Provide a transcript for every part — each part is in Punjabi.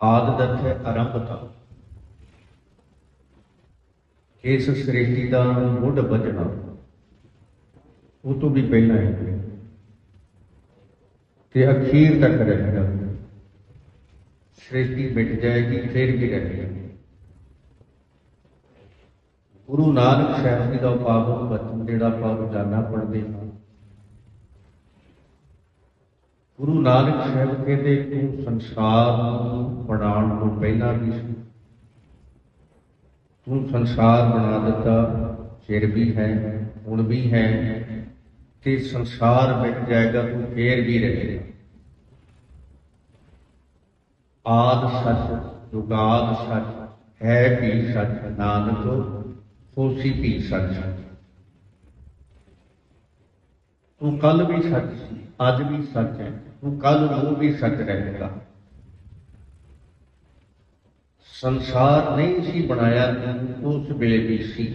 ਆਦ ਦਥੇ ਆਰੰਭਤਾ ਇਸ ਸ੍ਰਿਸ਼ਟੀ ਦਾ ਮੁੱਢ ਵਜਣਾ ਉਹ ਤੋਂ ਵੀ ਪਹਿਲਾਂ ਹੈ ਤੇ ਅਖੀਰ ਤੱਕ ਰਹੇਗਾ ਸ੍ਰਿਸ਼ਟੀ ਮਿਟ ਜਾਏਗੀ, ਫਿਰ ਵੀ ਰਹੇਗਾ ਗੁਰੂ ਨਾਨਕ ਸਾਹਿਬ ਜੀ ਦਾ ਪਾਵਨ ਬਚਨ ਜਿਹੜਾ ਆਪਾਂ ਰੋਜ਼ਾਨਾ ਪੜ੍ਹਦੇ ਹਾਂ ਗੁਰੂ ਨਾਨਕ ਸਾਹਿਬ ਕਹਿੰਦੇ ਤੂੰ ਸੰਸਾਰ ਨੂੰ ਬਣਾਉਣ ਤੋਂ ਪਹਿਲਾਂ ਵੀ ਸੀ। ਤੂੰ ਸੰਸਾਰ ਬਣਾ ਦਿੱਤਾ ਫਿਰ ਵੀ ਹੈ, ਹੁਣ ਵੀ ਹੈ, ਤੇ ਸੰਸਾਰ ਵਿੱਚ ਜਾਏਗਾ ਤੂੰ ਫੇਰ ਵੀ ਰਹੇਗਾ। ਆਦ ਸੱਚ, ਜੁਗਾਦ ਸੱਚ, ਹੈ ਵੀ ਸੱਚ, ਨਾਨਕ ਹੋਸੀ ਵੀ ਸੱਚ। ਤੂੰ ਕੱਲ ਵੀ ਸੱਚ ਸੀ, ਅੱਜ ਵੀ ਸੱਚ ਹੈ, ਤੂੰ ਕੱਲ ਨੂੰ ਵੀ ਸੱਚ ਰਹੇਗਾ। ਸੰਸਾਰ ਨਹੀਂ ਸੀ ਬਣਾਇਆ ਉਸ ਵੇਲੇ ਵੀ ਸੀ।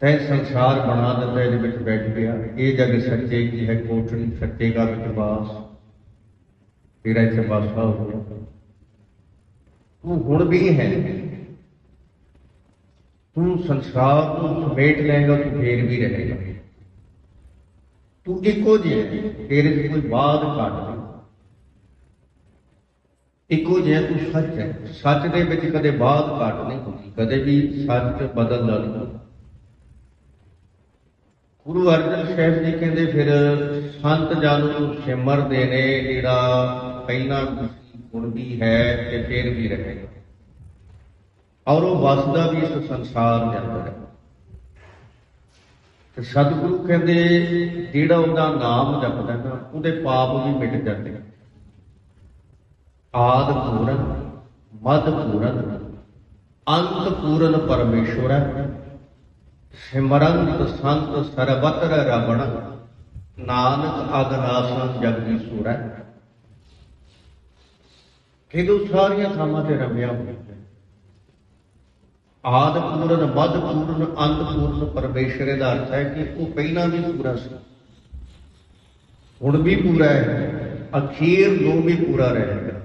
ਤੈ ਸੰਸਾਰ ਬਣਾ ਦਿੱਤਾ, ਇਹਦੇ ਵਿੱਚ ਬੈਠ ਗਿਆ ਇਹ ਜਗ ਸੱਚੇ ਕੀ ਹੈ ਕੋਠੜੀ ਸੱਚੇ ਦਾ ਵਿਸ਼ਵਾਸ ਤੇਰਾ ਇੱਥੇ ਵਾਸਾ ਹੋ ਗਿਆ। ਤੂੰ ਹੁਣ ਵੀ ਹੈ। ਤੂੰ ਸੰਸਾਰ ਨੂੰ ਸਮੇਟ ਲਏਗਾ, ਤੂੰ ਫੇਰ ਵੀ ਰਹੇਗਾ। ਤੂੰ ਇੱਕੋ ਜਿਹਾ ਹੈ, ਤੇਰੇ 'ਚ ਕੋਈ ਬਾਦ ਘੱਟ ਨਹੀਂ। ਇੱਕੋ ਜਿਹਾ ਤੂੰ ਸੱਚ ਹੈ। ਸੱਚ ਦੇ ਵਿੱਚ ਕਦੇ ਬਾਦ ਘੱਟ ਨਹੀਂ ਹੁੰਦੀ ਕਦੇ ਵੀ ਸੱਚ ਬਦਲਦਾ ਨਹੀਂ। ਗੁਰੂ ਅਰਜਨ ਸਾਹਿਬ ਜੀ ਕਹਿੰਦੇ ਫਿਰ ਸੰਤ ਜਨ ਨੂੰ ਸਿਮਰਦੇ ਨੇ ਜਿਹੜਾ ਪਹਿਲਾਂ ਗੁਣ ਵੀ ਹੈ ਤੇ ਫਿਰ ਵੀ ਰਹੇ। ਔਰ ਉਹ ਵਸਦਾ ਵੀ ਇਸ ਸੰਸਾਰ ਦੇ ਅੰਦਰ ਹੈ। ਤੇ ਸਤਿਗੁਰੂ ਕਹਿੰਦੇ, ਜਿਹੜਾ ਉਹਦਾ ਨਾਮ ਜਪਦਾ ਨਾ, ਉਹਦੇ ਪਾਪ ਵੀ ਮਿਟ ਜਾਂਦੇ। ਆਦ ਪੂਰਨ, ਮਦ ਪੂਰਨ, ਅੰਤ ਪੂਰਨ ਪਰਮੇਸ਼ਵਰ ਹੈ। ਸਿਮਰੰਤ ਸੰਤ ਸਰਬਤਰ ਰਮਣ, ਨਾਨਕ ਅਗਨਾਸਨ ਜਗਦੀ ਸੂਰੈ। ਕਿਦੋਂ ਸਾਰੀਆਂ ਥਾਵਾਂ ਤੇ ਰਮਿਆ ਹੋਇਆ। ਆਦ ਪੂਰਨ, ਮਦ ਪੂਰਨ ਅੰਤ ਪੂਰਨ ਪਰਮੇਸ਼ਰ ਦਾ ਅਰਥ ਹੈ ਕਿ ਉਹ ਪਹਿਲਾਂ ਵੀ ਪੂਰਾ ਸੀ। ਹੁਣ ਵੀ ਪੂਰਾ ਹੈ। ਅਖੀਰ ਨੂੰ ਵੀ ਪੂਰਾ ਰਹੇਗਾ।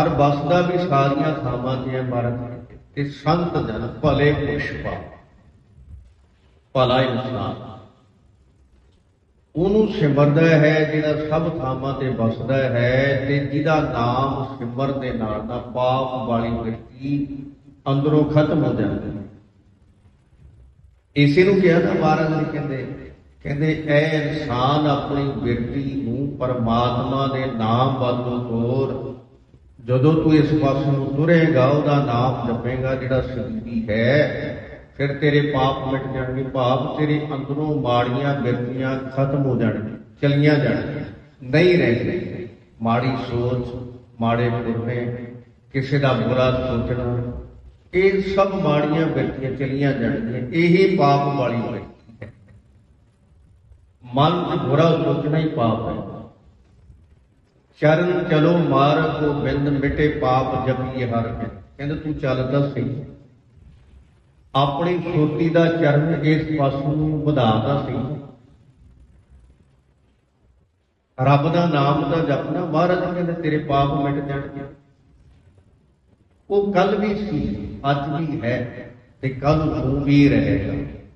ਔਰ ਬਸਦਾ ਵੀ ਸਾਰੀਆਂ ਥਾਵਾਂ ਤੇ ਹੈ ਮਹਾਰਾਜ ਤੇ ਸੰਤ ਜਨ ਭਲੇ ਪੁਸ਼ਪਾ ਭਲਾ ਇਨਸਾਨ। ਉਹਨੂੰ ਸਿਮਰਦਾ ਹੈ ਜਿਹੜਾ ਸਭ ਥਾਵਾਂ ਤੇ ਵਸਦਾ ਹੈ ਤੇ ਜਿਹਦਾ ਨਾਮ ਸਿਮਰ ਦੇ ਨਾਲ ਦਾ ਪਾਪ ਵਾਲੀ ਮਿੱਟੀ ਅੰਦਰੋਂ ਖਤਮ ਹੋ ਜਾਂਦੀ ਹੈ। ਇਸੇ ਨੂੰ ਕਿਹਾ ਨਾ ਮਹਾਰਾਜ ਜੀ ਕਹਿੰਦੇ ਕਹਿੰਦੇ ਐ ਇਨਸਾਨ ਆਪਣੀ ਬਿਰਤੀ ਨੂੰ ਪਰਮਾਤਮਾ ਦੇ ਨਾਮ ਵੱਲੋਂ ਤੋਰ, ਜਦੋਂ ਤੂੰ ਇਸ ਪਾਸੇ ਨੂੰ ਤੁਰੇਗਾ ਉਹਦਾ ਨਾਮ ਜਪੇਗਾ ਜਿਹੜਾ ਸਰੀਰੀ ਹੈ ਫਿਰ ਤੇਰੇ ਪਾਪ ਮਿਟ ਜਾਣਗੇ, ਭਾਵ ਤੇਰੇ ਅੰਦਰੋਂ ਮਾੜੀਆਂ ਬਿਰਤੀਆਂ ਖਤਮ ਹੋ ਜਾਣਗੀਆਂ, ਚਲੀਆਂ ਜਾਣਗੀਆਂ, ਨਹੀਂ ਰਹਿਣਗੀਆਂ। ਮਾੜੀ ਸੋਚ, ਮਾੜੇ ਪੁਰਨੇ ਕਿਸੇ ਦਾ ਬੁਰਾ ਸੋਚਣਾ, ਇਹ ਸਭ ਮਾੜੀਆਂ ਬਿਰਤੀਆਂ ਚਲੀਆਂ ਜਾਣਗੀਆਂ, ਇਹੀ ਪਾਪ ਵਾਲੀ ਬਿਰਤੀ ਮਨ 'ਚ ਬੁਰਾ ਸੋਚਣਾ ਹੀ ਪਾਪ ਹੈ। ਚਰਨ ਚਲੋ ਮਾਰ ਮਾਰਗ ਗੋਬਿੰਦ ਮਿਟੇ ਪਾਪ ਜਪੀਏ ਹਰ ਕਹਿੰਦੇ ਤੂੰ ਚੱਲਦਾ ਸਹੀ। ਆਪਣੀ ਸੁਰਤੀ ਦਾ ਚਰਨ ਇਸ ਪਾਸੋਂ ਨੂੰ ਵਧਾਦਾ ਸੀ। ਰੱਬ ਦਾ ਨਾਮ ਦਾ ਜਪਣਾ, ਮਹਾਰਾਜ ਕਹਿੰਦੇ ਤੇਰੇ ਪਾਪ ਮਿਟ ਜਾਣਗੇ। ਉਹ ਕੱਲ ਵੀ ਸੀ, ਅੱਜ ਵੀ ਹੈ ਤੇ ਕੱਲ ਨੂੰ ਵੀ ਰਹੇਗਾ।